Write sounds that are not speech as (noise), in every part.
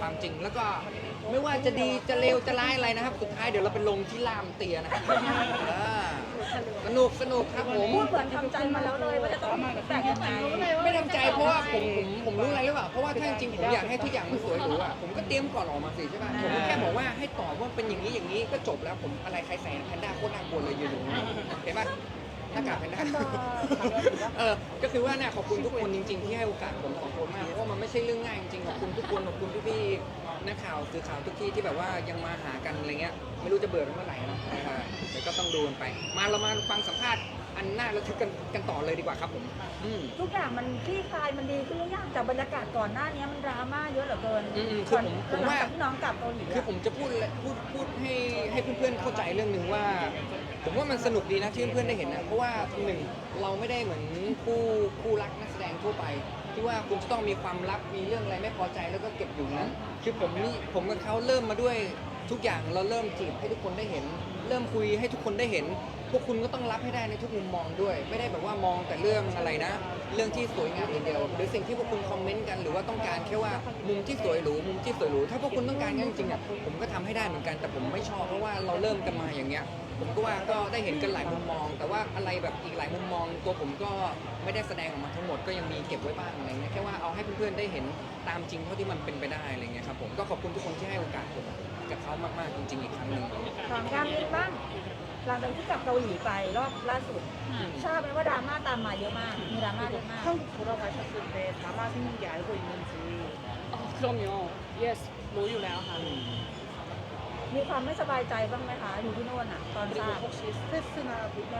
ความจริง แล้วก็ไม่ว่าจะดีจะเลวจะร้ายอะไรนะครับ สุดท้ายเดี๋ยวเราไปลงที่ล่ามเตียนะครับอ่าสนุกสนุกครับผม พูดเหมือนทำใจมาแล้วเลยว่าจะต้องแต่งยังไงไม่ทำใจเพราะว่าผมผมผมรู้อะไรหรือเปล่าเพราะว่าถ้าจริงๆผมอยากให้ทุกอย่างมันสวยหรูอะผมก็เตรียมก่อนออกมาสิใช่ป่ะผมก็แค่บอกว่าให้ตอบว่าเป็นอย่างนี้อย่างนี้ก็จบแล้วผมอะไรใครใส่แพนด้าโคตรน่ากลัวเลยยืนอยู่เห็นป่ะ หน้ากากแพนด้าเออก็คือว่าเนี่ยขอบคุณทุกคนจริง ๆ ที่ให้โอกาสผมสองคนมากเพราะว่ามันไม่ใช่เรื่องง่ายจริงๆขอบคุณทุกคนขอบคุณพี่ๆนักข่าวสื่อข่าวทุกที่ที่แบบว่ายังมาหากันอะไรเงี้ยไม่รู้จะเบื่อกันเมื่อไหร่นะเออเดี๋ยวก็ต้องดูกันไป มาเรามาฟังสัมภาษณ์อันน่าระทึกกันกันต่อเลยดีกว่าครับผมอืมทุกอย่างมันคลี่คลายมันดีขึ้นหรือยังจากบรรยากาศก่อนหน้านี้มันดราม่าเยอะเหลือเกินอืมๆคือผมผมหลังว่าจากที่น้องกลับเกาหลีคืออะผมจะพูดเลยพูดพูดให้ให้เพื่อนๆเข้าใจเรื่องหนึ่งว่า ผมว่ามันสนุกดีนะที่เพื่อนๆได้เห็นนะเพราะว่าหนึ่งเราไม่ได้เหมือนคู่คู่รักนักแสดงทั่วไป ที่ว่าคุณจะต้องมีความลับมีเรื่องอะไรไม่พอใจแล้วก็เก็บอยู่นั้นคือผมนี่ผมกับเขาเริ่มมาด้วยทุกอย่างเราเริ่มจีบให้ทุกคนได้เห็น เริ่มคุยให้ทุกคนได้เห็น พวกคุณก็ต้องรับให้ได้ในทุกมุมมองด้วย ไม่ได้แบบว่ามองแต่เรื่องอะไรนะ เรื่องที่สวยงามอย่างเดียว หรือสิ่งที่พวกคุณคอมเมนต์กันหรือว่าต้องการแค่ว่ามุมที่สวยหรูมุมที่สวยหรูถ้าพวกคุณต้องการงั้นจริงๆอะผมก็ทำให้ได้เหมือนกันแต่ผมไม่ชอบเพราะว่าเราเริ่มกันมาอย่างเงี้ยผมก็ว่าก็ได้เห็นกันหลายมุมมอง แต่ว่าอะไรแบบอีกหลายมุมมอง ตัวผมก็ไม่ได้แสดงออกมาทั้งหมดก็ยังมีเก็บไว้บ้างอะไรเงี้ยแค่ว่าเอาให้เพื่อนๆได้เห็นตามจริงเท่าที่มันเป็นไปได้อะไรเงี้ยครับผมก็ขอบคุณทุกคนที่ให้โอกาสผมกับเขามากๆจริง ๆอีกครั้งหนึ่งถามการมินบ้าง หลังจากที่กลับเกาหลีไปรอบล่าสุดทราบไหมว่าดราม่าตามมาเยอะมาก มีดราม่าเยอะมาก 한국 돌아가셨을 때 드라마 생긴 게 알고 있는지 아, 그럼요. 예스, 로유래요, 한. มีความไม่สบายใจบ้างไหมคะอยู่ที่โน่นอ่ะ ตอนท 그리고 ราบ 혹시 스트레스나 불만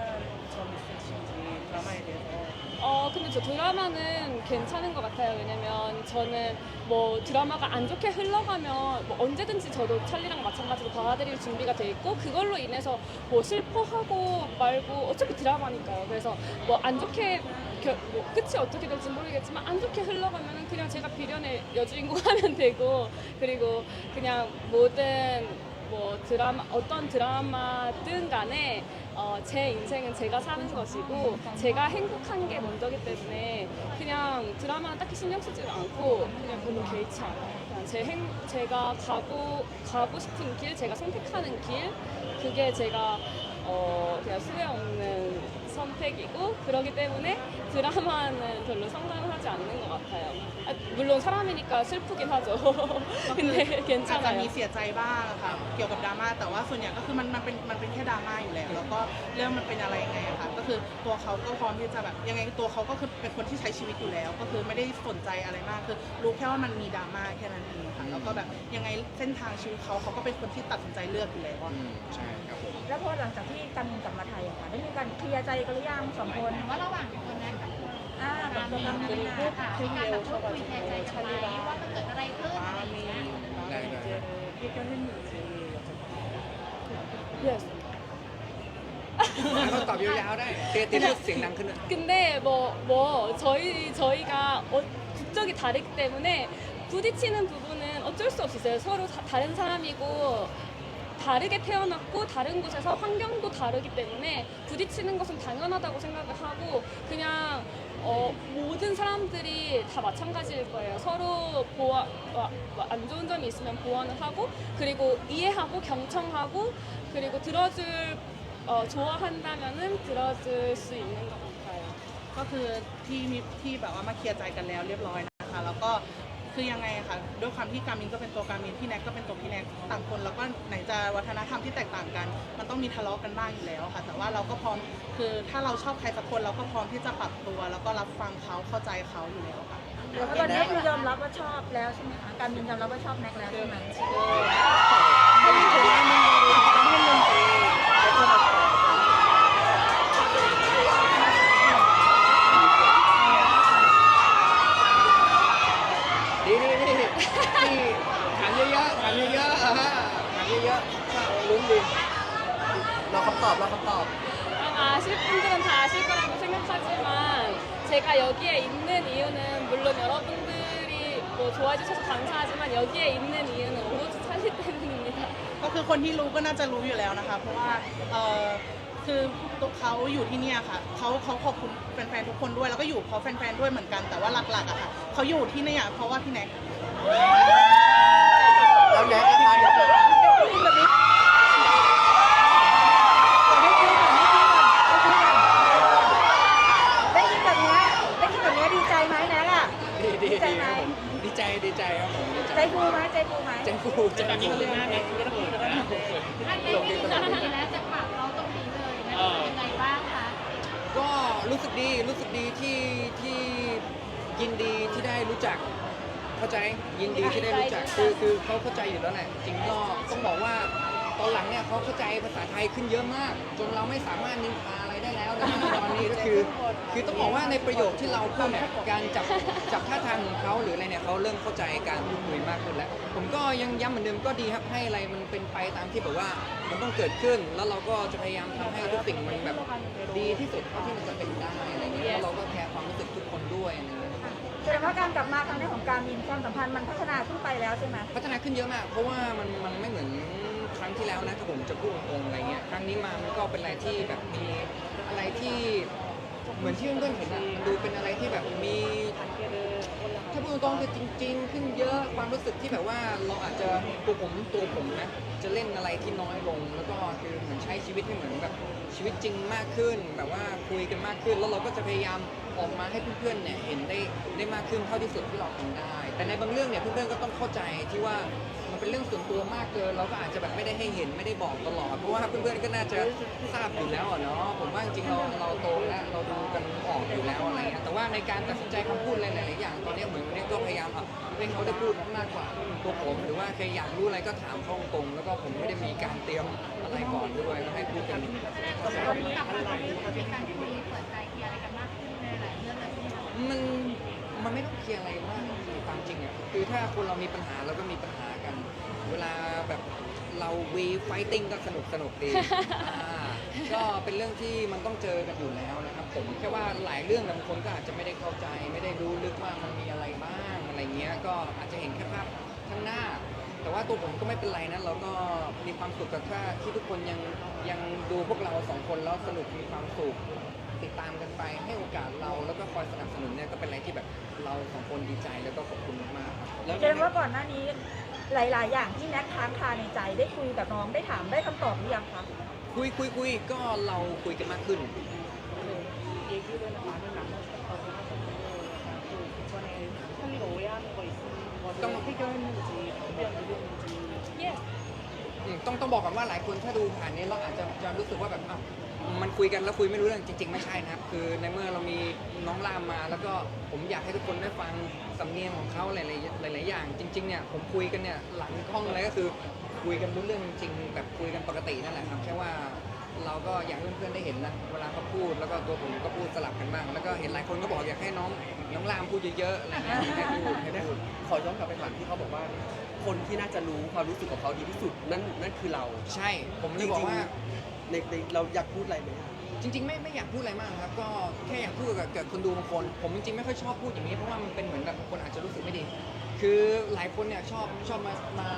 점 있으신지 드라마에 대해서 어, 근데 저 드라마는 괜찮은 것 같아요. 왜냐면 저는 뭐 드라마가 안 좋게 흘러가면 뭐 언제든지 저도 찰리랑 마찬가지로 받아들일 준비가 돼 있고 그걸로 인해서 뭐 슬퍼하고 말고 어차피 드라마니까요. 그래서 뭐 안 좋게 겨, 뭐 끝이 어떻게 될지 모르겠지만 안 좋게 흘러가면은 그냥 제가 비련의 여주인공 하면 (laughs) 되고 그리고 그냥 모든 뭐 드라마 어떤 드라마든 간에 어, 제 인생은 제가 사는 것이고 제가 행복한 게 먼저기 때문에 그냥 드라마는 딱히 신경 쓰지 않고 그냥 별로 개의치 않아요. 제 행, 제가 가고 가고 싶은 길, 제가 선택하는 길 그게 제가 어, 그냥 수혜 없는 선택이고 그러기 때문에 드라마는 별로 상관을 하지 않는 것 같아요. 아, 물론 사람이니까 슬프긴 하죠. ก็คือ 근데 อาจจะ 괜찮아요. มีเสียใจบ้างค่ะเกี่ยวกับดราม่าแต่ว่าส่วนใหญ่ก็คือมันมันเป็นมันเป็นแค่ดราม่าอยู่แล้ว แล้วก็เรื่องมันเป็นอะไรยังไงอะค่ะก็คือตัวเขาก็พร้อมที่จะแบบยังไงตัวเขาก็คือเป็นคนที่ใช้ชีวิตอยู่แล้ว ก็คือไม่ได้สนใจอะไรมากคือรู้แค่ว่ามันมีดราม่าแค่นั้นเองค่ะแล้วก็แบบยังไงเส้นทางชีวิตเขาเขาก็เป็นคนที่ตัดสินใจเลือกอยู่แล้วอะ อืมใช่ครับผม แล้วพอหลังจากที่การมินกลับมาไทยอะค่ะได้มีการเคลียร์ใจ กันหรือยังสองคน ว่าระหว่างคนนั้นกับคน อ่าแบบตัวการมิน ค่ะมีการแบบพูดคุยแทนใจกันไหมว่ามันเกิดอะไรขึ้นอะไรอย่าง 마음이 เงี้ย 마음의 문제를 해결했는지 Yes. เขาตอบยาวๆได้เตี้ยเตี้ยพูดเสียงดังขึ้นเลย 근데 뭐, 뭐, 저희, 저희가 어, 국적이 다르기 때문에 부딪히는 부분은 어쩔 수 없었어요. 서로 다, 다른 사람이고, 다르게 태어났고, 다른 곳에서 환경도 다르기 때문에 부딪히는 것은 당연하다고 생각을 하고, 그냥, 어, 모든 사람들이 다 마찬가지일 거예요. 서로 보완, 와- 와- 안 좋은 점이 있으면 보완을 하고, 그리고 이해하고, 경청하고, 그리고 들어줄, 어, 좋아한다면은 들어줄 수 있는 것 같아요. ก็คือที่มีที่แบบว่ามาเคลียร์ใจกันแล้วเรียบร้อยนะคะ แล้วก็ คือยังไงอะคะด้วยความที่การมินก็เป็นตัวการมินพี่แน็กก็เป็นตัวพี่แน็กต่างคนแล้วก็ไหนจะวัฒนธรรมที่แตกต่างกัน มันต้องมีทะเลาะกันบ้างอยู่แล้วค่ะ แต่ว่าเราก็พร้อมคือถ้าเราชอบใครสักคนเราก็พร้อมที่จะปรับตัว แล้วก็รับฟังเขาเข้าใจเขาอยู่แล้วค่ะแล้วตอนนี้คือยอมรับว่าชอบแล้วใช่ไหมคะการมินยอมรับว่าชอบแน็กแล้วใช่ไหมดี ใจฟูไหมใจฟูไหมเจนฟูเจนฟูอันนี้คือตรงนี้แล้วจะปรับเราตรงนี้เลยนะเป็นยังไงบ้างคะก็รู้สึกดีรู้สึกดีที่ที่ยินดีที่ได้รู้จัก เข้าใจยินดีที่ได้รู้จักคือคือเขาเข้าใจอยู่แล้วแหละจริงก็ต้องบอกว่าตอนหลังเนี่ยเขาเข้าใจภาษาไทยขึ้นเยอะมาก จนเราไม่สามารถนินทาอะไรได้ แล้วนะตอนนี้ก็คือ คือต้องบอกว่าในประโยคที่เราพูดเนี่ยการจับจับท่าทางของเขาหรืออะไรเนี่ยเขาเริ่มเข้าใจการพูดคุยมากขึ้นแล้ว ผมก็ยังย้ำเหมือนเดิมก็ดีครับให้อะไรมันเป็นไปตามที่แบบว่ามันต้องเกิดขึ้น แล้วเราก็จะพยายามทำให้ทุกสิ่งมันแบบดีที่สุดเท่าที่มันจะเป็นได้อะไรเงี้ยแล้วเราก็แคร์ความรู้สึกทุกคนด้วยอะไรเงี้ย แสดงว่าการกลับมาครั้งนี้ของการมินความสัมพันธ์มันพัฒนาขึ้นไปแล้วใช่ไหมพัฒนาขึ้นเยอะมาก เพราะว่ามันมันไม่เหมือนครั้งที่แล้วนะถ้าผมจะพูดตรงๆอะไรเงี้ย ครั้งนี้มามันก็เป็นอะไรที่แบบมี อะไรที่เหมือนที่เพื่อนๆเห็นอะมันดูเป็นอะไรที่แบบมีถ้าพูดตรงๆคือจริง ๆ ขึ้นเยอะความรู้สึกที่แบบว่าเราอาจจะตัวผมตัวผมนะจะเล่นอะไรที่น้อยลง แล้วก็คือเหมือนใช้ชีวิตให้เหมือนแบบชีวิตจริงมากขึ้น แบบว่าคุยกันมากขึ้น แล้วเราก็จะพยายามออกมาให้เพื่อนๆเนี่ยเห็นได้ได้มากขึ้นเท่าที่สุดที่เราทำได้ แต่ในบางเรื่องเนี่ยเพื่อนๆก็ต้องเข้าใจที่ว่า มันเป็นเรื่องส่วนตัวมากเกินเราก็อาจจะแบบไม่ได้ให้เห็นไม่ได้บอกตลอดเพราะว่าเพื่อนๆก็น่าจะทราบอยู่แล้วอะเนาะผมว่าจริงๆเราเราโตแล้วเราดูกันออกอยู่แล้วอะไรเงี้ยแต่ว่าในการตัดสินใจคำพูดอะไรหลายๆอย่างตอนนี้เหมือนวันนี้ก็พยายามอะให้เขาได้พูดมากกว่าตัวผม หรือว่าใครอยากรู้อะไรก็ถามเขาตรงๆแล้วก็ผมไม่ได้มีการเตรียมอะไรก่อนด้วยก็ให้พูดกัน แสดงว่าเรากลับมาตอนนี้มีการคุยเปิดใจเคลียร์อะไรกันมากขึ้นในหลายเรื่องเลยใช่ไหมคะมันมันไม่ต้องเคลียร์อะไรมากตามจริงอะคือถ้าคนเรามีปัญหาเราก็มีปัญหากัน เวลาแบบเราวีไฟติ้งก็สนุกสนุกดีอ่าก็เป็นเรื่องที่มันต้องเจอกันอยู่แล้วนะครับ ผมแค่ว่าหลายเรื่องบางคนก็อาจจะไม่ได้เข้าใจ ไม่ได้รู้ลึกว่ามันมีอะไรบ้างอะไรเงี้ยก็อาจจะเห็นแค่ภาพข้างหน้า แต่ว่าตัวผมก็ไม่เป็นไรนะเราก็มีความสุขกับถ้าที่ทุกคนยังยังดูพวกเราสองคนแล้วสนุกมีความสุขติดตามกันไปให้โอกาสเราแล้วก็คอยสนับสนุนเนี่ยก็เป็นอะไรที่แบบเราสองคนดีใจแล้วก็ขอบคุณมากๆครับแล้วแสดงว่าก่อนหน้านี้ หลาย ๆ อย่างที่แน็กค้างคาในใจได้คุยกับน้องได้ถามได้คำตอบหรือยังคะ คุยคุยคุยก็เราคุยกันมากขึ้น 얘기를 많이 나눴었다고 하는데 약간 또 그전에 사실 오해하는 거 있으면 좀- 거를 해결했는지 답변 드렸는지 Yes. อืมต้องต้องบอกก่อนว่าหลายคนถ้าดูผ่านนี้เราอาจจะจะรู้สึกว่าแบบอ้าว มันคุยกันแล้วคุยไม่รู้เรื่องจริง ๆ ไม่ใช่นะครับ คือในเมื่อเรามีน้องรามมา แล้วก็ผมอยากให้ทุกคนได้ฟังสำเนียงของเขาหลายๆหลาย ๆ อย่าง จริง ๆ เนี่ยผมคุยกันเนี่ยหลังกล้องอะไรก็คือคุยกันรู้เรื่องจริงๆแบบคุยกันปกตินั่นแหละครับแค่ว่าเราก็อยากให้เพื่อนๆได้เห็นนะเวลาเขาพูดแล้วก็ตัวผมก็พูดสลับกันบ้างแล้วก็เห็นหลายคนก็บอกอยากให้น้องน้องรามพูดเยอะๆอะไรเงี้ยให้พูดให้พูดขอย้อนกลับไปถามที่เขาบอกว่า คนที่น่าจะรู้ความรู้สึกของเขาดีที่สุดนั่นนั่นคือเรา ใช่ผมเลยบอกว่า ในในเราอยากพูดอะไรไหมอะจริงๆไม่ไม่อยากพูดอะไรมากครับ ก็แค่อยากพูดกับกับคนดูบางคน ผมจริงๆไม่ค่อยชอบพูดอย่างนี้เพราะว่ามันเป็นเหมือนแบบคนอาจจะรู้สึกไม่ดี คือหลายคนเนี่ยชอบชอบมามา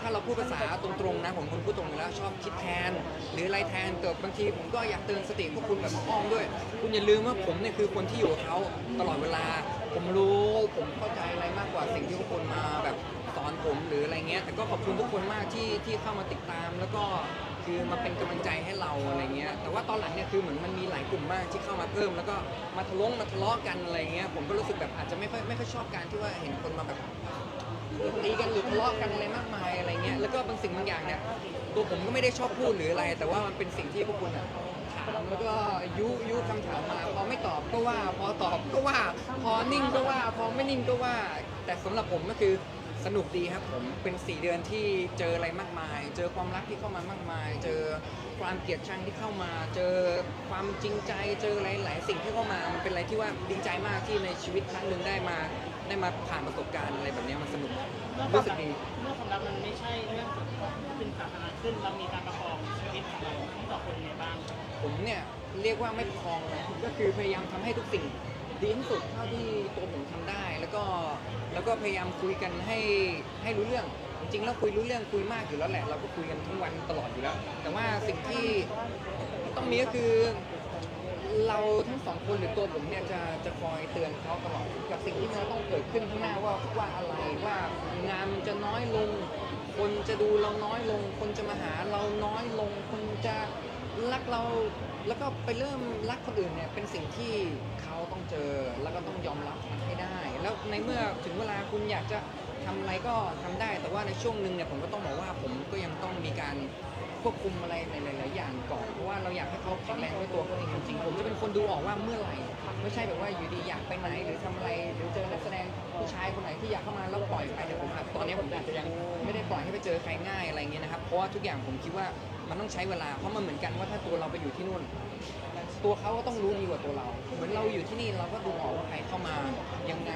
ถ้าเราพูดภาษาตรงๆนะผมคนพูดตรงอยู่แล้วชอบคิดแทน หรืออะไรแทนแต่บางทีผมก็อยากเตือนสติพวกคุณแบบอ้อมด้วย คุณอย่าลืมว่าผมเนี่ยคือคนที่อยู่กับเขาตลอดเวลา ผมรู้ผมเข้าใจอะไรมากกว่าสิ่งที่พวกคุณมาแบบสอนผมหรืออะไรเงี้ยแต่ก็ขอบคุณทุกคนมากที่ที่เข้ามาติดตามแล้วก็ คือมาเป็นกำลังใจให้เราอะไรเงี้ย แต่ว่าตอนหลังเนี่ยคือเหมือนมันมีหลายกลุ่มมากที่เข้ามาเพิ่ม แล้วก็มาทะลาะมาทะเลาะกันอะไรเงี้ย ผมก็รู้สึกแบบอาจจะไม่ค่อยไม่ค่อยชอบการที่ว่าเห็นคนมาแบบตีกันหรือทะเลาะกันอะไรมากมายอะไรเงี้ย แล้วก็บางสิ่งบางอย่างเนี่ยตัวผมก็ไม่ได้ชอบพูดหรืออะไร แต่ว่ามันเป็นสิ่งที่พวกคุณอะถามแล้วก็ยุยุคำถามมาพอไม่ตอบก็ว่า พอตอบก็ว่า พอนิ่งก็ว่า พอไม่นิ่งก็ว่า แต่สำหรับผมก็คือ สนุกดีครับผมเป็น 4 เดือนที่เจออะไรมากมาย เจอความรักที่เข้ามามากมาย เจอความเกลียดชังที่เข้ามา เจอความจริงใจ เจออะไรหลายสิ่งที่เข้ามา มันเป็นอะไรที่ว่าดีใจมากที่ในชีวิตครั้งหนึ่งได้มา ได้มาผ่านประสบการณ์อะไรแบบเนี้ยมันสนุกรู้สึกดีเรื่องความรักมันไม่ใช่เรื่องส่วนตัวที่เป็นสาธารณะขึ้นเรามีการประคองชีวิตของเราทั้งสองคนยังไงบ้าง ผมเนี่ยเรียกว่าไม่พองนะก็คือพยายามทำให้ทุกสิ่ง ดีที่สุดเท่าที่ตัวผมทำได้ แล้วก็แล้วก็พยายามคุยกันให้ให้รู้เรื่อง จริงๆแล้วคุยรู้เรื่องคุยมากอยู่แล้วแหละ เราก็คุยกันทั้งวันตลอดอยู่แล้ว แต่ว่าสิ่งที่ต้องมีก็คือเราทั้งสองคนหรือตัวผมเนี่ยจะจะคอยเตือนเขาตลอดกับสิ่งที่มันต้องเกิดขึ้นข้างหน้าว่าว่าอะไรว่างานมันจะน้อยลง คนจะดูเราน้อยลง คนจะมาหาเราน้อยลง คนจะ รักเราแล้วก็ไปเริ่มรักคนอื่นเนี่ยเป็นสิ่งที่เขาต้องเจอแล้วก็ต้องยอมรับมันให้ได้ แล้วในเมื่อถึงเวลาคุณอยากจะทำอะไรก็ทำได้ แต่ว่าในช่วงหนึ่งเนี่ยผมก็ต้องบอกว่าผมก็ยังต้องมีการควบคุมอะไรในหลาย ๆ อย่างก่อนเพราะว่าเราอยากให้เขาแข็งแรงด้วยตัวเขาเองจริงๆผมจะเป็นคนดูออกว่าเมื่อไหร่ไม่ใช่แบบว่าอยู่ดีอยากไปไหนหรือทำอะไรหรือเจอนักแสดงผู้ชายคนไหนที่อยากเข้ามาแล้วปล่อยไปเนี่ยผมตอนนี้ผมอาจจะยังไม่ได้ปล่อยให้ไปเจอใครง่ายอะไรเงี้ยนะครับเพราะว่าทุกอย่างผมคิดว่า มันต้องใช้เวลาเพราะมันเหมือนกันว่าถ้าตัวเราไปอยู่ที่นู่น ตัวเขาก็ต้องรู้ดีกว่าตัวเรา เหมือนเราอยู่ที่นี่เราก็ดูออกว่าใครเข้ามายังไง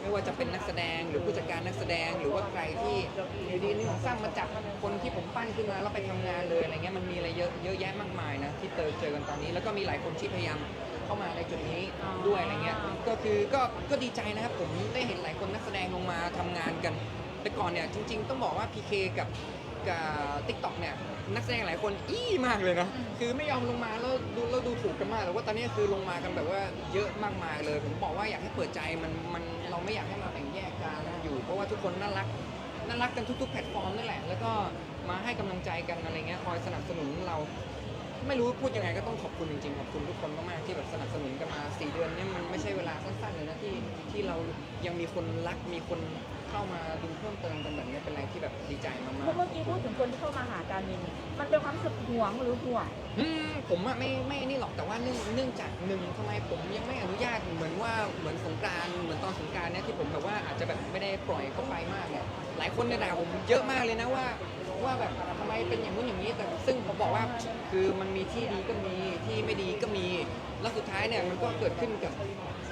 ไม่ว่าจะเป็นนักแสดงหรือผู้จัดการนักแสดง หรือว่าใครที่อยู่ดีนึกของสร้างมาจับคนที่ผมปั้นขึ้นมาแล้วไปทำงานเลยอะไรเงี้ยมันมีอะไรเยอะเยอะแยะมากมายนะที่เจอเจอกันตอนนี้ แล้วก็มีหลายคนที่พยายามเข้ามาในจุดนี้ด้วยอะไรเงี้ยก็คือก็ก็ดีใจนะครับผมได้เห็นหลายคนนักแสดงลงมาทำงานกัน แต่ก่อนเนี่ยจริง ๆ ต้องบอกว่า PK กับกับ ติ๊กต็อกเนี่ยนักแสดงหลายคนอี้มากเลยนะคือไม่ยอมลงมาแล้วดูแล้วดูถูกกันมากแต่ว่าตอนนี้คือลงมากันแบบว่าเยอะมากมายเลย ผมบอกว่าอยากให้เปิดใจมันมันเราไม่อยากให้มาแบ่งแยกกันอยู่ เพราะว่าทุกคนน่ารักน่ารักกันทุกๆแพลตฟอร์มนั่นแหละ แล้วก็มาให้กำลังใจกันอะไรเงี้ยคอยสนับสนุนเรา ไม่รู้พูดยังไงก็ต้องขอบคุณจริงๆขอบคุณทุกคนมากๆที่แบบสนับสนุนกันมา4เดือนเนี่ยมันไม่ใช่เวลาสั้นๆเลยนะที่ที่เรายังมีคนรักมีคนเข้ามาดูเพิ่มเติมกันแบบนี้เป็นอะไรที่แบบดีใจมากเมื่อกี้พูดถึงคนที่เข้ามาหาการมินมันเป็นความรู้สึกห่วงหรือห่วงๆอืมผมอะไม่ไม่นี่หรอกแต่ว่าเนื่องเนื่องจากหนึ่งทำไมผมยังไม่อนุญาตเหมือนว่าเหมือนสงกรารเหมือนตอนสงกรารเนี่ยที่ผมแบบว่าอาจจะแบบไม่ได้ปล่อยเข้าไปมากเนี่ยหลายคนเนี่ยด่าผมเยอะมากเลยนะว่าว่าแบบทำ ไมเป็นอย่างนู้นอย่างนี้แต่ซึ่งผมบอกว่าคือมันมีที่ดีก็มีที่ไม่ดีก็มีแล้วสุดท้ายเนี่ยมันก็เกิดขึ้นกับ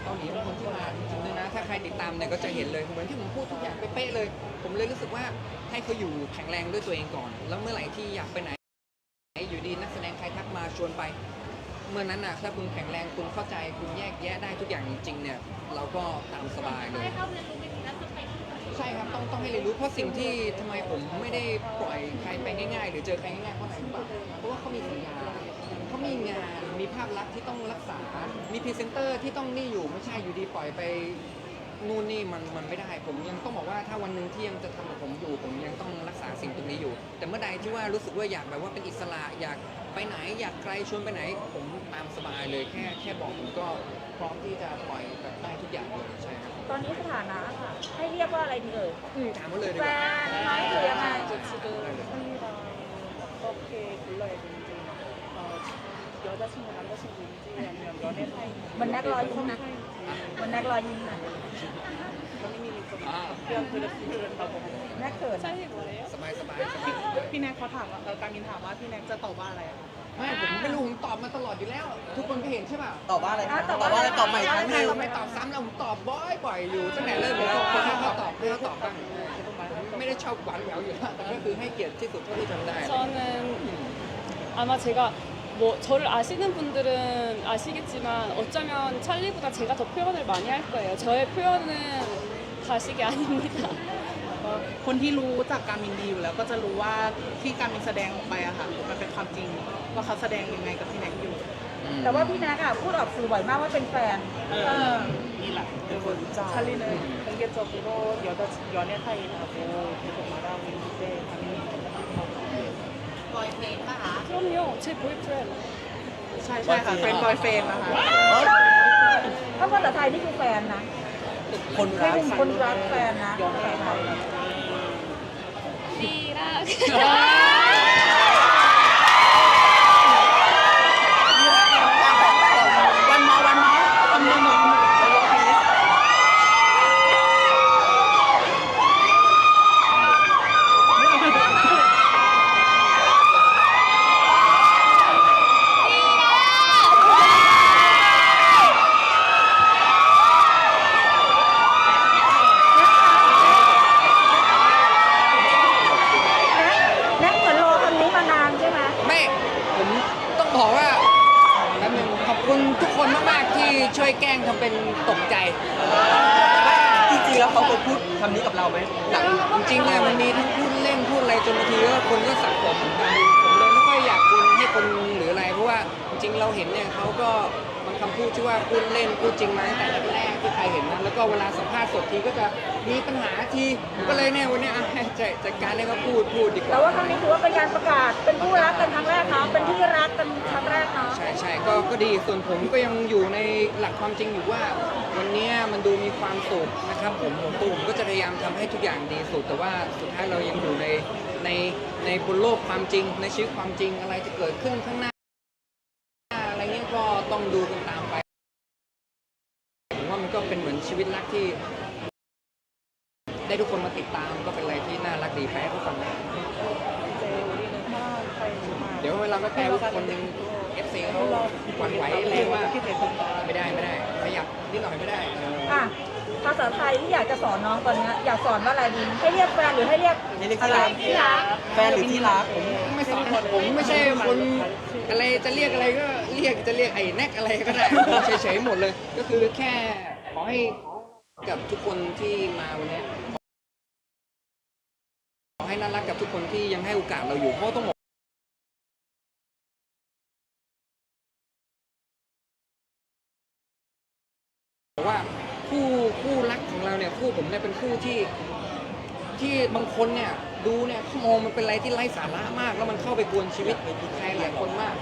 เกาหลีเป็นคนที่มาจริงๆด้วยนะถ้าใครติดตามเนี่ยก็จะเห็นเลยเหมือนที่ผมพูดทุกอย่างเป๊ะๆเลย ผมเลยรู้สึกว่าให้เขาอยู่แข็งแรงด้วยตัวเองก่อน แล้วเมื่อไหร่ที่อยากไปไหนอยู่ดีนักแสดงใครทักมาชวนไป เมื่อนั้นนะถ้าคุณแข็งแรงคุณเข้าใจคุณแยกแยะได้ทุกอย่างจริงๆเนี่ยเราก็ตามสบายเลย ใช่ครับต้องต้องให้เรียนรู้เพราะสิ่งที่ทำไมผมไม่ได้ปล่อยใครไปง่ายๆ หรือเจอใครง่ายๆเพราะอะไรรู้ป่ะเพราะว่าเขามีสัญญาเขามีงานมีภาพลักษณ์ที่ต้องรักษา มีพรีเซนเตอร์ที่ต้องนี่อยู่ไม่ใช่อยู่ดีปล่อยไปนู่นนี่มันมันไม่ได้ผมยังต้องบอกว่าถ้าวันหนึ่งที่ยังจะทำกับผมอยู่ ผมยังต้องรักษาสิ่งตรงนี้อยู่ แต่เมื่อใดที่ว่ารู้สึกว่าอยากแบบว่าเป็นอิสระอยากไปไหนอยากใครชวนไปไหน ผมตามสบายเลยแค่แค่บอกผมก็พร้อมที่จะปล่อยแบบได้ทุกอย่างเลยใช่ ตอนนี้สถานะค่ะ ให้เรียกว่าอะไรดีเอ่ย อืมถามมาเลยดี แฟ กว่า นไหมหรือยังไง 어떻게 불러야 되는지 어, 여자친구 남자친구인지 아니면 연애 사이 มันนักรอยยิ้มนะมันนักรอยยิ้มนะ 본인이 좀 อ่า 그냥 그랬으면 된다고 แนักเขินนะ 찰리 뭐래요? สบายสบายสบาย พี่แน็กเขาถามว่าเออการมินถามว่าพี่แน็กจะตอบว่าอะไรอะ ไม่ผมไม่รู้ผมตอบมาตลอดอยู่แล้ว ทุกคนก็เห็นใช่ป่ะ ตอบว่าอะไรคะ อ่ะ ต ต อ อ บบ ว่า ว่า อะไรตอบใหม่อีกครั้งห ไม่ นึ่ง เราไม่ตอบซ้ำแล้วผมตอบบ่อยบ่อยๆอยู่ตั้งแต่เริ่มอยู่แล้วคนให้เขาตอบให้เขาตอบบ้างไม่ได้ชอบหวานแหววอยู่แล้วแต่ก็คือให้เกียรติที่สุดเท่าที่ทำได้ 저는 아마 제가 뭐 저를 아시는 분들은 아시겠지만 어쩌면 찰리보다 제가 더 표현을 많이 할 거예요. 저의 표현은 가식이 아닙니다. คนที่รู้จากการมินดีอยู่แล้วก็จะรู้ว่าที่การมินแสดงออกไปอะค่ะมันเป็นความจริงว่าเขาแสดงยังไงกับพี่แน็กอยู่แต่ว่าพี่แน็กอะพูดออกสื่อบ่อยมากว่าเป็นแฟนนี่แหละเป็นคนรู้จัชาลินเลยตั้งแต่จบโรเดี๋ยวจะย้อนเนี่ยใครนะโอ้ผมมาได้วินดีเซ่ทำนี้บอยเฟรนป่ะคะช่วงนี้ใช่บอยเฟรนใช่ใช่ค่ะเป็นบอยเฟรนนะคะถ้าภาษาไทยนี่คือแฟนนะคนรักคนรักแฟนนะย้อนแฟน ย 띠락. คุณทุกคนมากๆที่ช่วยแกล้งทำเป็นตกใจ จริงๆแล้วเขาเคยพูดคำนี้กับเราไหมหลังจริงๆเนี่ยมันมีทั้งพูดเล่นพูดอะไรจนบางทีก็คนก็สับสนกันผมเลยไม่ค่อยอยากวนให้คนหรืออะไรเพราะว่าจริงๆเราเห็นเนี่ยเขาก็ คำพูดที่ว่าพูดเล่นพูดจริงมาตั้งแต่แรกๆที่ใครเห็นนะแล้วก็เวลาสัมภาษณ์สดทีก็จะมีปัญหาทีผมก็เลยเนี่ยวันเนี้ยอะให้จัดจัดการให้เขาพูดพูดดีกแต่ว่าว่าครั้งนี้ถือว่าเป็นการประกาศเป็นคู่รักกันครั้งแรกเนาะเป็นที่รักกันครั้งแรกเนาะใช่ใช่ก็ก็ดีส่วนผมก็ยังอยู่ในหลักความจริงอยู่ว่า วันเนี้ยมันดูมีความสุขนะครับ ผมผมตัวผมก็จะพยายามทำให้ทุกอย่างดีสุด แต่ว่าสุดท้ายเรายังอยู่ในในในบนโลกความจริง ในชีวิตความจริงอะไรจะเกิดขึ้นข้างหน้า อะไรเงี้ยก็ต้องดูกันตามไป ผมว่ามันก็เป็นเหมือน ชีวิตรักที่ ได้ทุกคนมาติดตามก็เป็นอะไรที่น่ารักดีแพ้ทุกคนนเดี๋ยวเวลาไม่แพ้คนหนึ่งเอฟซีเขาหวั่นไหวแรงว่าไม่ได้ไม่ได้ขยับนิดหน่อยไม่ได้อะภาษาไทยที่อยากจะสอนน้องตอนนี้อยากสอนว่าอะไรดีให้เรียกแฟนหรือให้เรียกอะไรที่รักแฟนหรือที่รักผมไม่สอนคนผมไม่ใช่คนอะไรจะเรียกอะไรก็เรียกจะเรียกไอ้แนกอะไรก็ได้เฉยๆหมดเลย ก็คือแค่ อให้กับทุกคนที่มาวันนี้ขอให้น่ารักกับทุกคนที่ยังให้โอกาสเราอยู่เพราะต้องบอกว่าคู่คู่รักของเราเนี่ยคู่ผมเนี่ยเป็นคู่ที่ที่บางคนเนี่ยดูเนี่ยเขามองมันเป็นอะไรที่ไร้สาระมาก แล้วมันเข้าไปกวนชีวิตใครหลายคนมาก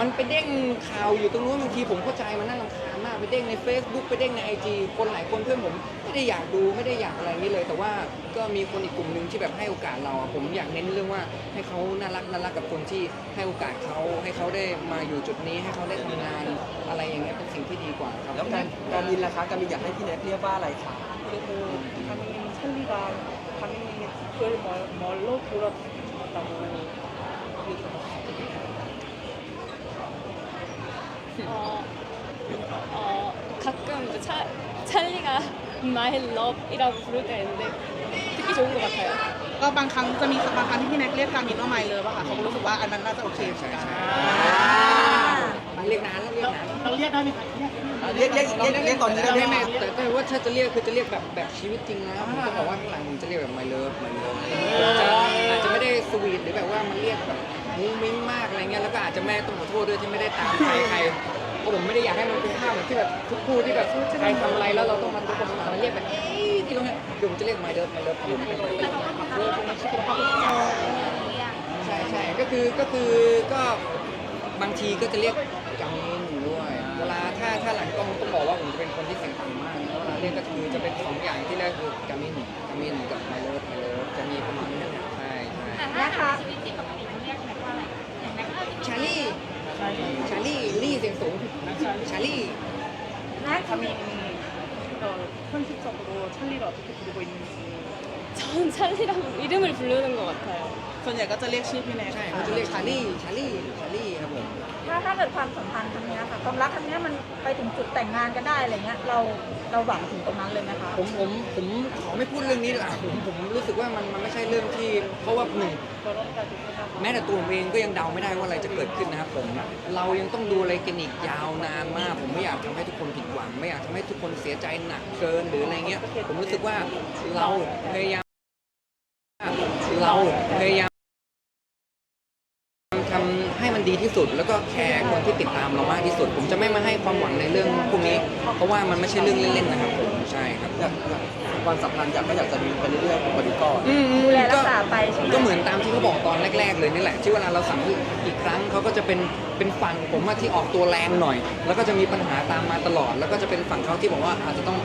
มันไปเด้งข่าวอยู่ตรงนู้นบางทีผมเข้าใจมันน่ารำคาญมากไปเด้งใน Facebook ไปเด้งในไอจีคนหลายคนเพื่อนผมไม่ได้อยากดูไม่ได้อยากอะไรนี่เลย แต่ว่าก็มีคนอีกกลุ่มหนึ่งที่แบบให้โอกาสเราผมอยากเน้นเรื่องว่าให้เขาน่ารักน่ารักกับคนที่ให้โอกาสเขาให้เขาได้มาอยู่จุดนี้ให้เขาได้ทำงานอะไรอย่างเงี้ยเป็นสิ่งที่ดีกว่าครับ แล้วการการบินล่คาการมีอยากให้พี่แนทเรียกว่าอะไรคะ 그리고 강민 소리가 강민의 그걸 멀-멀로 들었다고 얘기했어 요. 어, 가끔 이제 차, 찰리가 My Love이라고 부를 때 있는데 듣기 좋은 것 같아요. ก็บางครั้งจะมีบางครั้งที่พี่แน็กเรียกการมินว่าไมเลยป่ะค่ะเขาก็รู้สึกว่าอันนั้นน่าจะโอเคเหมือนกัน เรียกนานแล้วเรียกนาน เราเรียกได้ไหมคะ เรียกเรียกเรียกเรียกตอนนี้ได้ไหม ไม่ คะ ไม่แต่แต่ว่าถ้าจะเรียกคือจะเรียกแบบแบบชีวิตจริงนะผมก็บอกว่าข้างหลังผมจะเรียกแบบ my love my love จะอาจจะไม่ได้สวีทหรือแบบว่ามันเรียกแบบ มุ้งมิ้งมากอะไรเงี้ยแล้วก็อาจจะแม่ต้องขอโทษด้วยที่ไม่ได้ตามใครใครเพราะผมไม่ได้อยากให้มันเป็นภาพเหมือนที่แบบทุกคู่ที่แบบใครทำอะไรแล้วเราต้องมาทุกคนมาเรียกแบบเอ้ยที่ตรงเนี้ยเดี๋ยวผมจะเรียก my love my love ผมใช่ใช่ก็คือก็คือก็บางทีก็จะเรียกกามินด้วยเวลาถ้าถ้าหลังกล้องต้องบอกว่าผมจะเป็นคนที่เสียงต่ำมากแล้วเวลาเรียกก็คือจะเป็นสองอย่างที่แรกคือกามินกามินกับ my love my love จะมีประมาณนี้ใช่ใช่แต่ถ้าถามชีวิตจริงปกติ อย่างแม็กก็จะ ชาลี่ ชาลี่ ลี่เสียงสูง ชาลี่ นะ 가민이 어, 현실적으로 찰리를 어떻게 부르고 있는지 전 찰리라고 이름을 부르는 것 같아요. ส่วนใหญ่ก็จะเรียกชื่อพี่แน็กใช่เขาจะเรียกชาลี่ชาลี่ชาลี่ครับผมถ้าถ้าเกิดความสัมพันธ์ครั้งนี้ค่ะความรักครั้งนี้มันไปถึงจุดแต่งงานก็ได้อะไรเงี้ยเราเราหวังถึงตรงนั้นเลยไหมคะผมผมผมขอไม่พูดเรื่องนี้ดีกผมผมรู้สึกว่ามันมันไม่ใช่เรื่องที่เพราะว่าหนึ่ง แม้แต่ตัวผมเองก็ยังเดาไม่ได้ว่าอะไรจะเกิดขึ้นนะครับผม เรายังต้องดูอะไรกันอีกยาวนานมาก ผมไม่อยากทำให้ทุกคนผิดหวัง ไม่อยากทำให้ทุกคนเสียใจหนักเกินหรืออะไรเงี้ย ผมรู้สึกว่าเราพยายามเราพยายาม ดีที่สุด แล้วก็แคร์คนที่ติดตามเรามากที่สุด ผมจะไม่มาให้ความหวังในเรื่องพวกนี้ เพราะว่ามันไม่ใช่เรื่องเล่นๆนะครับผมใช่ครับ อยากอยากความสัมพันธ์อยากก็อยากจะมีไปเรื่อยๆกว่านี้ก่อน อืมอืมดูแลรัก็กษาไปใช่ไหม ก็เหมือนตามที่เขาบอกตอนแรก ๆ เลยนี่แหละ ที่เวลาเราสั่งอีกครั้งเขาก็จะเป็นเป็นฝั่งผมอะที่ออกตัวแรงหน่อย แล้วก็จะมีปัญหาตามมาตลอด แล้วก็จะเป็นฝั่งเขาที่บอกว่าอาจจะต้อง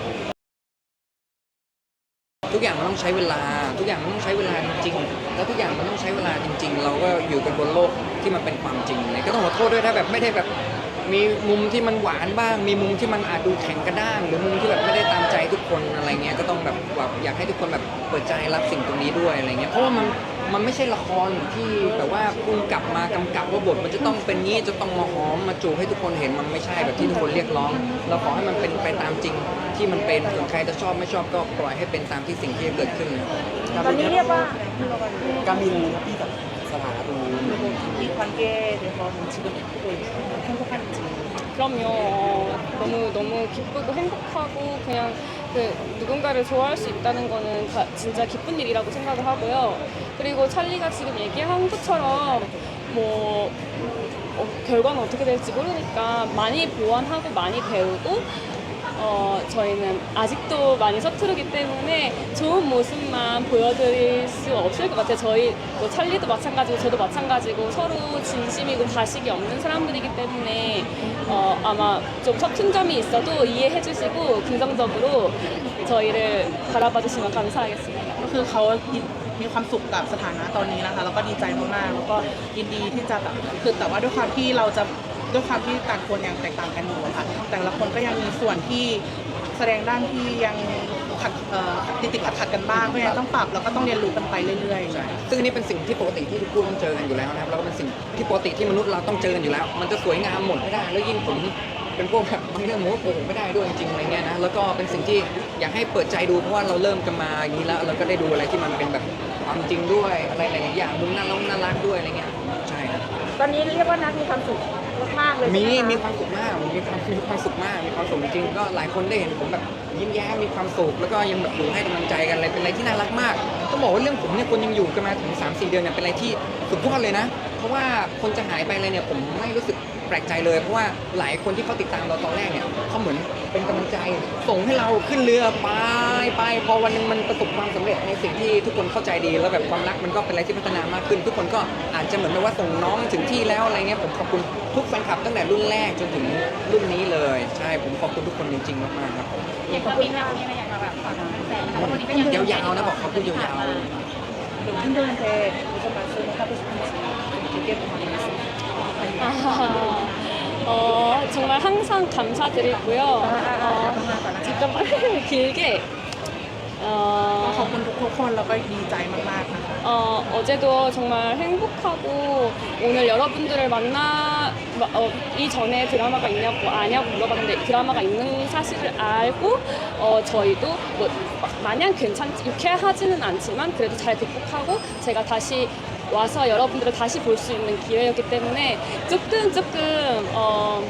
ทุกอย่างมันต้องใช้เวลา ทุกอย่างมันต้องใช้เวลาจริงๆแล้วทุกอย่างมันต้องใช้เวลาจริง ๆ เราก็อยู่กันบนโลก ที่มันเป็นความจริงเลยก็ต้องขอโทษด้วยถ้าแบบไม่ได้แบบมีมุมที่มันหวานบ้าง มีมุมที่มันอาจดูแข็งกระด้าง หรือมุมที่แบบไม่ได้ตามใจทุกคนอะไรเงี้ยก็ต้องแบบแบบอยากให้ทุกคนแบบเปิดใจรับสิ่งตรงนี้ด้วยอะไรเงี้ยเพราะว่ามันมันไม่ใช่ละครที่แบบว่าคุณกลับมากำกับว่าบทมันจะต้องเป็นนี้จะต้องมาหอมมาจูให้ทุกคนเห็นมันไม่ใช่แบบที่ทุกคนเรียกร้อง เราขอให้มันเป็นไปตามจริงที่มันเป็นถึงใครจะชอบไม่ชอบก็ปล่อยให้เป็นตามที่สิ่งที่เกิดขึ้นตอนนี้เรียกว่ากามินพี่กับ 대해서는 지금 기쁘고 행복한지 그럼요. 어, 너무 너무 기쁘고 행복하고 그냥 그 누군가를 좋아할 수 있다는 거는 다 진짜 기쁜 일이라고 생각을 하고요. 그리고 찰리가 지금 얘기한 것처럼 뭐 어, 결과는 어떻게 될지 모르니까 많이 보완하고 많이 배우고 어, 저희는 아직도 많이 서투르기 때문에 좋은 모습만 보여드릴 수 없을 것 같아요. 저희 뭐 찰리도 마찬가지고 저도 마찬가지고 서로 진심이고 가식이 없는 사람들이기 때문에 어, 아마 좀 서툰 점이 있어도 이해해 주시고 긍정적으로 저희를 바라봐 주시면 감사하겠습니다. ก็คือเขามีความสุขกับสถานะตอนนี้นะคะแล้วก็ดีใจมากๆแล้วก็ยินดีที่จะแบบคือแต่ว่าด้วยความที่เราจะ ด้วยความที่ต่างคนยังแตกต่างกันอยู่อะค่ะแต่ละคนก็ยังมีส่วนที่แสดงด้านที่ยังขัดเอ่อติดติดขัดขัดๆกันบ้างก็ยังต้องปรับแล้วก็ต้องเรียนรู้กันไปเรื่อยๆ ใช่ซึ่งอันนี้เป็นสิ่งที่ปกติที่ทุกคู่ต้องเจอกันอยู่แล้วนะครับแล้วก็เป็นสิ่งที่ปกติที่มนุษย์เราต้องเจอกันอยู่แล้ว มันจะสวยงามหมดไม่ได้ แล้วยิ่งผมเป็นพวกแบบบางเรื่องผมก็โกหกไม่ได้ด้วยจริงๆอะไรเงี้ยนะ แล้วก็เป็นสิ่งที่อยากให้เปิดใจดูเพราะว่าเราเริ่มกันมาอย่างนี้แล้วเราก็ได้ดูอะไรที่มันเป็นแบบความจริงด้วยอะไรหลายๆอย่างมุมน่ารักน่ารักด้วยอะไรเงี้ย ใช่ครับ ตอนนี้เรียกว่านักมีความสุข มากๆเลยมีมีความสุขมากมีความมีความสุขมากมีความสุขจริงก็หลายคนได้เห็นผมแบบยิ้มแย้มมีความสุขแล้วก็ยังแบบอยู่ให้กำลังใจกันอะไรเป็นอะไรที่น่ารักมากต้องบอกว่าเรื่องผมเนี่ยคนยังอยู่กันมาถึง3-4 เดือนเนี่ยเป็นอะไรที่สุดยอดเลยนะ เพราะว่าคนจะหายไปอะไรเนี่ยผมไม่รู้สึกแปลกใจเลย เพราะว่าหลายคนที่เขาติดตามเราตอนแรกเนี่ยเขาเหมือนเป็นกำลังใจ ส่งให้เราขึ้นเรือไปไปพอวันหนึงมันประสบความสำเร็จในสิ่งที่ทุกคนเข้าใจดี แล้วแบบความรักมันก็เป็นอะไรที่พัฒนามากขึ้น ทุกคนก็อาจจะเหมือนแบบว่าส่งน้องถึงที่แล้วอะไรเงี้ยผมขอบคุณทุกแฟนคลับตั้งแต่รุ่นแรกจนถึงรุ่นนี้เลย ใช่ผมขอบคุณทุกคนจริงๆมากๆครับ อย่างก็มีแบบมีอะไรอยากจะแบบฝากถึงแฟนๆค่ะวันนี้ก็ยัง ยาวๆนะบอกเขาพูดยาวๆ 팬들한테 무슨 말씀을 하고 싶은지 되게 궁금했습니다. 아, 어, 정말 항상 감사드리고요. 어, 잠깐만 (laughs) 길게 ก็ขอบ 어, คุณทุกๆคนแล้วก็ดีใจมากๆนะคะ 어, 어제도 정말 행복하고 오늘 여러분들을 만나 어, 이전에 드라마가 있냐고 아냐고 물어봤는데 드라마가 있는 사실을 알고 어, 저희도 뭐 마냥 괜찮지 유쾌하지는 않지만 그래도 잘 극복하고 제가 다시 와서 여러분들을 다시 볼 수 있는 기회였기 때문에 조금 조금 어,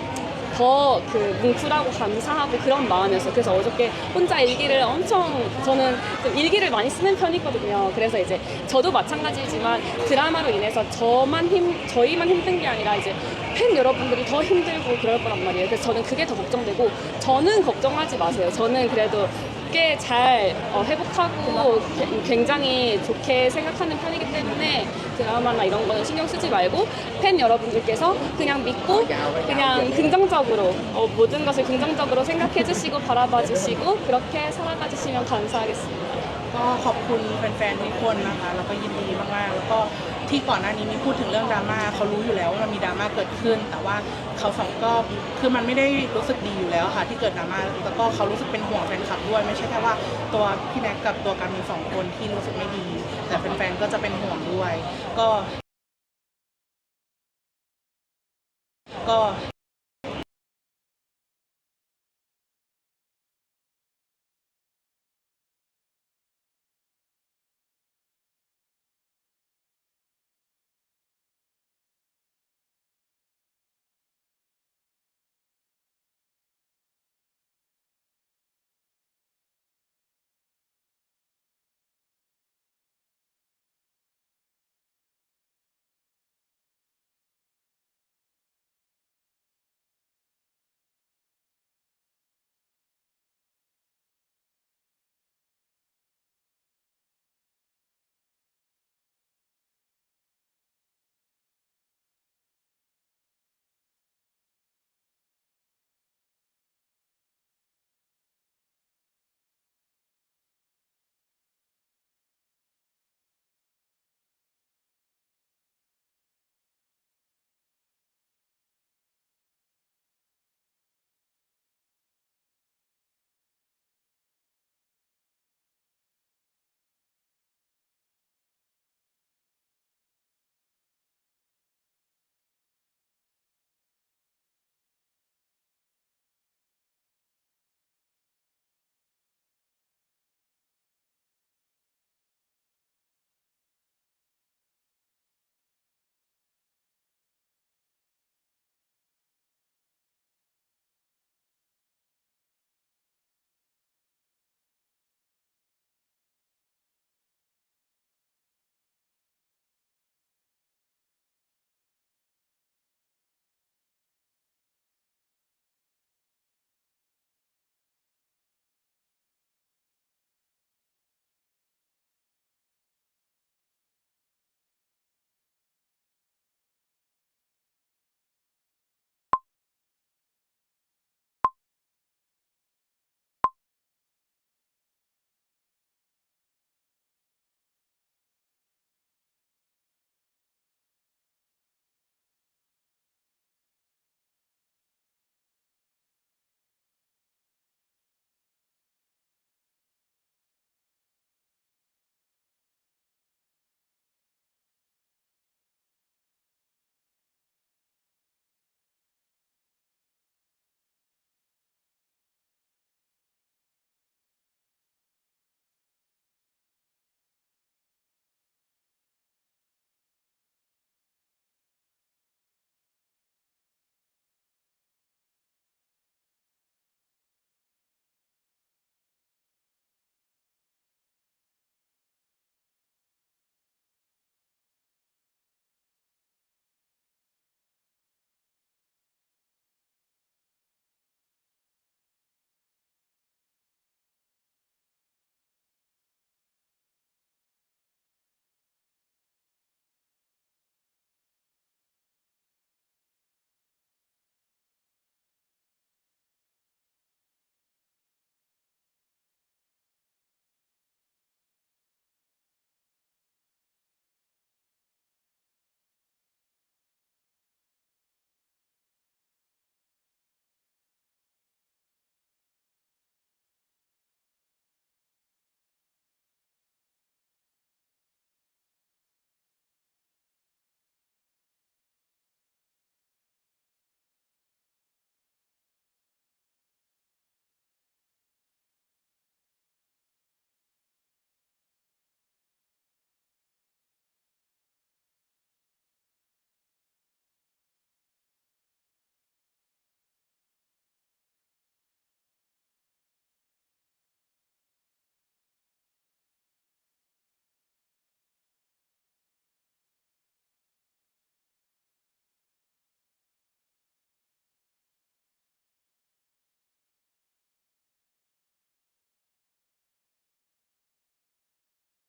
더그 뭉클하고 감사하고 그런 마음이었어요. 그래서 어저께 혼자 일기를 엄청 저는 좀 일기를 많이 쓰는 편이거든요. 그래서 이제 저도 마찬가지지만 드라마로 인해서 저만 힘 저희만 힘든 게 아니라 이제 팬 여러분들이 더 힘들고 그럴 거란 말이에요. 그래서 저는 그게 더 걱정되고 저는 걱정하지 마세요. 저는 그래도 꽤 잘 어, 회복하고 게- 굉장히 좋게 생각하는 편이기 때문에 드라마나 이런 거는 신경 쓰지 말고 팬 여러분들께서 그냥 믿고 그냥 긍정적으로 어, 모든 것을 긍정적으로 생각해 주시고 바라봐 주시고 그렇게 살아가 주시면 감사하겠습니다. ก็ขอบคุณแฟนๆทุกคนนะคะ แล้วก็ยินดีมากๆ แล้วก็ ที่ก่อนหน้านี้มีพูดถึงเรื่องดราม่าเขารู้อยู่แล้วว่ามันมีดราม่าเกิดขึ้น แต่ว่าเขาสองก็คือมันไม่ได้รู้สึกดีอยู่แล้วค่ะ ที่เกิดดราม่าแล้วก็เขารู้สึกเป็นห่วงแฟนคลับด้วยไม่ใช่แค่ว่าตัวพี่แน็กกับตัวการมีสองคนที่รู้สึกไม่ดี แต่แฟนๆก็จะเป็นห่วงด้วย ก็ ก็